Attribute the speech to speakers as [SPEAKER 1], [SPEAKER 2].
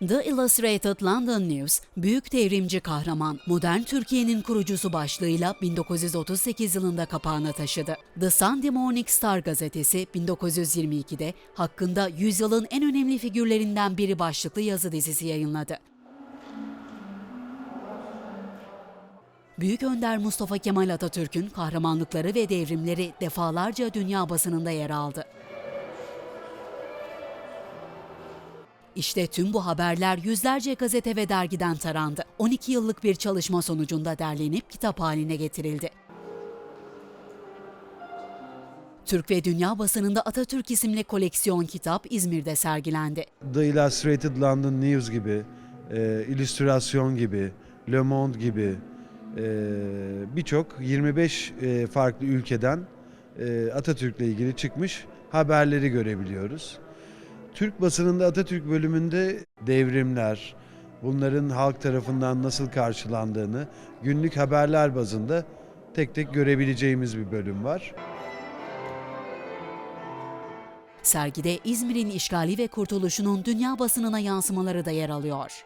[SPEAKER 1] The Illustrated London News, büyük devrimci kahraman, modern Türkiye'nin kurucusu başlığıyla 1938 yılında kapağına taşıdı. The Sunday Morning Star gazetesi 1922'de hakkında yüzyılın en önemli figürlerinden biri başlıklı yazı dizisi yayınladı. Büyük Önder Mustafa Kemal Atatürk'ün kahramanlıkları ve devrimleri defalarca dünya basınında yer aldı. İşte tüm bu haberler yüzlerce gazete ve dergiden tarandı. 12 yıllık bir çalışma sonucunda derlenip kitap haline getirildi. Türk ve dünya basınında Atatürk isimli koleksiyon kitap İzmir'de sergilendi.
[SPEAKER 2] The Illustrated London News gibi, e, illüstrasyon gibi, Le Monde gibi e, birçok 25 e, farklı ülkeden e, Atatürk'le ilgili çıkmış haberleri görebiliyoruz. Türk basınında Atatürk bölümünde devrimler, bunların halk tarafından nasıl karşılandığını günlük haberler bazında tek tek görebileceğimiz bir bölüm var.
[SPEAKER 1] Sergide İzmir'in işgali ve kurtuluşunun dünya basınına yansımaları da yer alıyor.